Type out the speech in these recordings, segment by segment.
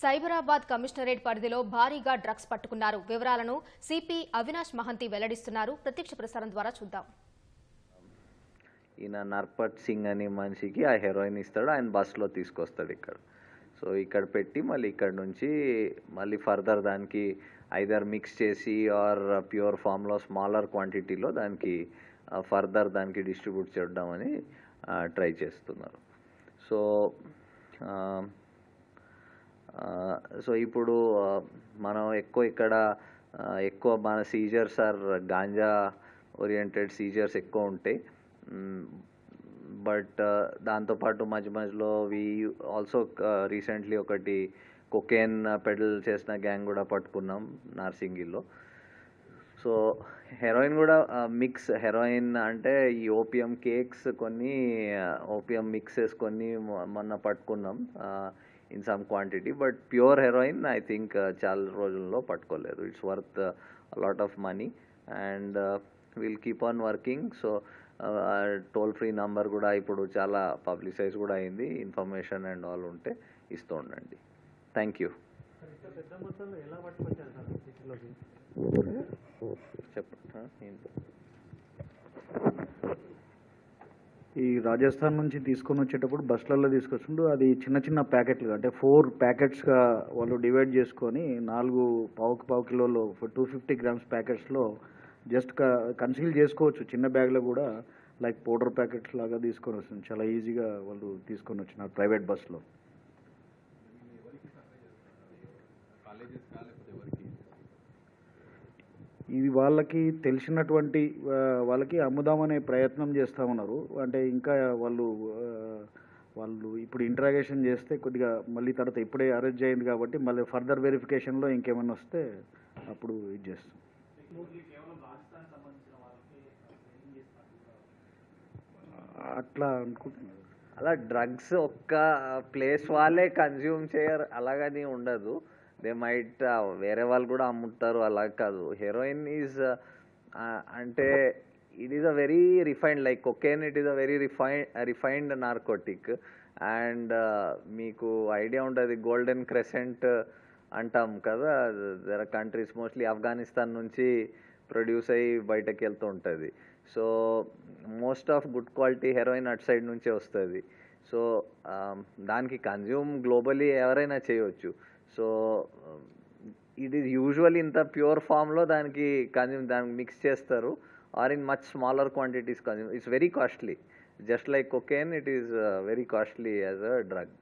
Cyberabad commissionerate పరిధిలో భారీగా drugs పట్టుకున్నారు. వివరాలను సిపి అవినాష్ మహంతి వెల్లడిస్తున్నారు. ప్రత్యక్ష ప్రసారం ద్వారా చూద్దాం. ఈయన నర్పట్ సింగ్ అనే మనిషికి ఆ హెరోయిన్ ఇస్తాడు ఆయన బస్సులో తీసుకొస్తాడు ఇక్కడ. సో ఇక్కడ పెట్టి మళ్ళీ ఇక్కడ నుంచి మళ్ళీ ఫర్దర్ దానికి ఐదర్ మిక్స్ చేసి ఆర్ ప్యూర్ ఫామ్లో స్మాలర్ క్వాంటిటీలో దానికి ఫర్దర్ దానికి డిస్ట్రిబ్యూట్ చేద్దామని ట్రై చేస్తున్నారు. సో సో ఇప్పుడు మనం ఎక్కువ ఇక్కడ ఎక్కువ మన seizures are ganja oriented seizures ఎక్కువ ఉంటాయి బట్ దాంతోపాటు మధ్య మధ్యలో వి ఆల్సో రీసెంట్లీ ఒకటి కొకేన్ పెడల్ చేసిన గ్యాంగ్ కూడా పట్టుకున్నాం నార్సింగిల్లో. సో హెరోయిన్ కూడా మిక్స్ హెరోయిన్ అంటే ఈ ఓపియం కేక్స్ కొన్ని ఓపియం మిక్సెస్ కొన్ని మొన్న పట్టుకున్నాం. In some quantity but pure heroin I think చాలా రోజుల్లో పట్టుకోలేదు. It's worth lot of money and will keep on working so toll free number కూడా ఇప్పుడు చాలా పబ్లిసైజ్ కూడా అయింది. ఇన్ఫర్మేషన్ అండ్ ఆల్ ఉంటే ఇస్తూ ఉండండి. థ్యాంక్ యూ పెద్ద రాజస్థాన్ నుంచి తీసుకొని వచ్చేటప్పుడు బస్సులలో తీసుకొచ్చిండు అది చిన్న చిన్న ప్యాకెట్లు అంటే ఫోర్ ప్యాకెట్స్గా వాళ్ళు డివైడ్ చేసుకొని నాలుగు పావుకి పావు కిలోలో టూ ఫిఫ్టీ గ్రామ్స్ ప్యాకెట్స్లో జస్ట్ కన్సీల్ చేసుకోవచ్చు చిన్న బ్యాగ్లో కూడా లైక్ పౌడర్ ప్యాకెట్స్ లాగా తీసుకొని వస్తుంది చాలా ఈజీగా వాళ్ళు తీసుకొని వచ్చినారు ప్రైవేట్ బస్సులో ఇది వాళ్ళకి తెలిసినటువంటి వాళ్ళకి అమ్ముదామనే ప్రయత్నం చేస్తూ ఉన్నారు. అంటే ఇంకా వాళ్ళు వాళ్ళు ఇప్పుడు ఇంట్రాగేషన్ చేస్తే కొద్దిగా మళ్ళీ తర్వాత ఇప్పుడే అరెస్ట్ అయింది కాబట్టి మళ్ళీ ఫర్దర్ వెరిఫికేషన్లో ఇంకేమైనా వస్తే అప్పుడు ఇది చేస్తాం. అట్లా అనుకుంటున్నారు అలా డ్రగ్స్ ఒక్క ప్లేస్ వాళ్ళే కన్జ్యూమ్ చేయరు. అలాగని ఉండదు. దే మైట్ uh, వేరే వాళ్ళు కూడా అమ్ముతారు అలా కాదు. హెరోయిన్ ఈజ్ uh, అంటే it is a very refined like cocaine it is a very refine refined narcotic and మీకు ఐడియా ఉంటుంది గోల్డెన్ క్రెసెంట్ అంటాం కదా. దర్ కంట్రీస్ మోస్ట్లీ ఆఫ్ఘనిస్తాన్ నుంచి ప్రొడ్యూస్ అయ్యి బయటకు వెళ్తూ ఉంటుంది. So most of good quality heroin అటు సైడ్ నుంచే వస్తుంది. సో um, దానికి కన్జ్యూమ్ గ్లోబలీ ఎవరైనా చేయవచ్చు సో ఇట్ ఈస్ యూజువల్లీ ఇంత ప్యూర్ ఫామ్లో దానికి కన్జ్యూమ్ దానికి మిక్స్ చేస్తారు. Or in much smaller quantities consume it's very costly just like cocaine it is very costly as a drug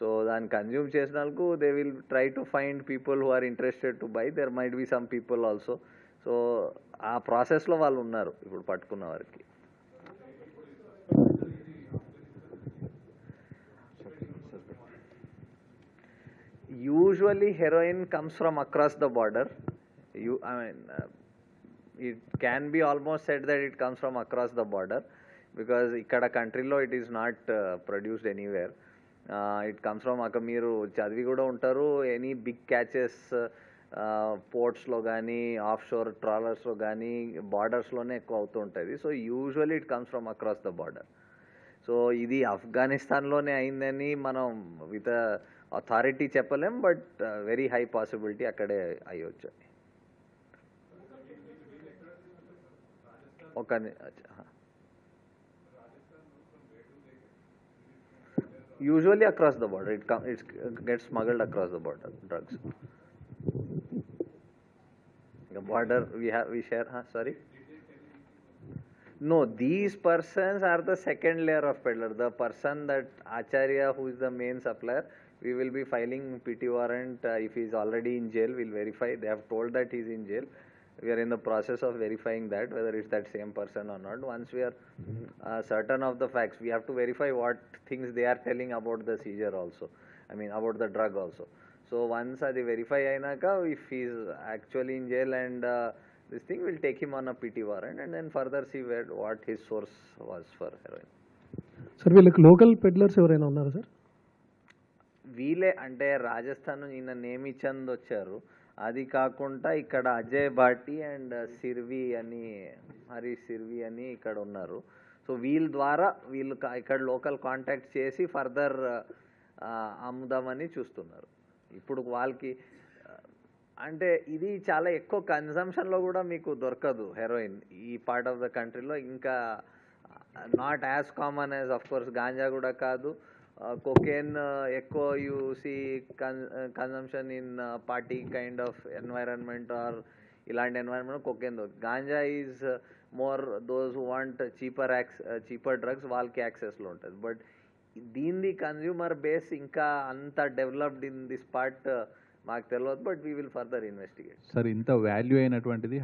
so దాన్ని consume చేసిన వాళ్ళకు they will try to find people who are interested to buy there might be some people also so ఆ ప్రాసెస్లో వాళ్ళు ఉన్నారు ఇప్పుడు పట్టుకున్న వారికి. Usually heroin comes from across the border. You i mean uh, it can be almost said that it comes from across the border because ఇక్కడ కంట్రీలో it is not produced anywhere it comes from అక్కడ మీరు చదివి కూడా ఉంటారు any big catches పోర్ట్స్లో కానీ of షోర్ ట్రాలర్స్లో కానీ బార్డర్స్లోనే ఎక్కువ అవుతూ ఉంటుంది. So usually it comes from across the border so ఇది ఆఫ్ఘనిస్తాన్లోనే అయిందని మనం విత్ అథారిటీ చెప్పలేం బట్ వెరీ హై పాసిబిలిటీ అక్కడే అయ్యొచ్చు ఒక usually across the border it come it's get smuggled across the border drugs border we have we share sorry No, these persons are the second layer of peddler. The person that Acharya, who is the main supplier, we will be filing PT warrant uh, if he is already in jail. We'll verify. They have told that he is in jail. We are in the process of verifying that whether it's that same person or not. Once we are uh, certain of the facts, we have to verify what things they are telling about the seizure also. I mean about the drug also. So once they verify ainaka, if he is actually in jail and uh, this thing will take him on a PT warrant and then further see where what his source was for heroin. Sir వీళ్ళకి local peddlers ఎవరైనా ఉన్నారా sir వీలే అంటే రాజస్థాన్ ఈయన నేమిచంద్ వచ్చారు. అది కాకుండా ఇక్కడ అజయ్ భాటి అండ్ సిర్వి అని హరి సిర్వి అని ఇక్కడ ఉన్నారు. సో వీళ్ళ ద్వారా వీళ్ళు ఇక్కడ లోకల్ కాంటాక్ట్ చేసి ఫర్దర్ అమ్ముదామని చూస్తున్నారు. ఇప్పుడు వాళ్ళకి అంటే ఇది చాలా ఎక్కువ కన్సంప్షన్లో కూడా మీకు దొరకదు హెరోయిన్ ఈ పార్ట్ ఆఫ్ ద కంట్రీలో ఇంకా not as common as of course ganja కూడా కాదు. Uh, కొకేన్ uh, ఎక్కువ you see con consumption in party kind of environment or ఇలాంటి environment cocaine ganja is more those want cheaper acc cheaper drugs వాళ్ళకి యాక్సెస్లో ఉంటుంది. But దీనిది consumer base ఇంకా అంత డెవలప్డ్ ఇన్ దిస్ పార్ట్ మాకు తెలియదు but we will further investigate sir ఇంత వాల్యూ అయినటువంటిది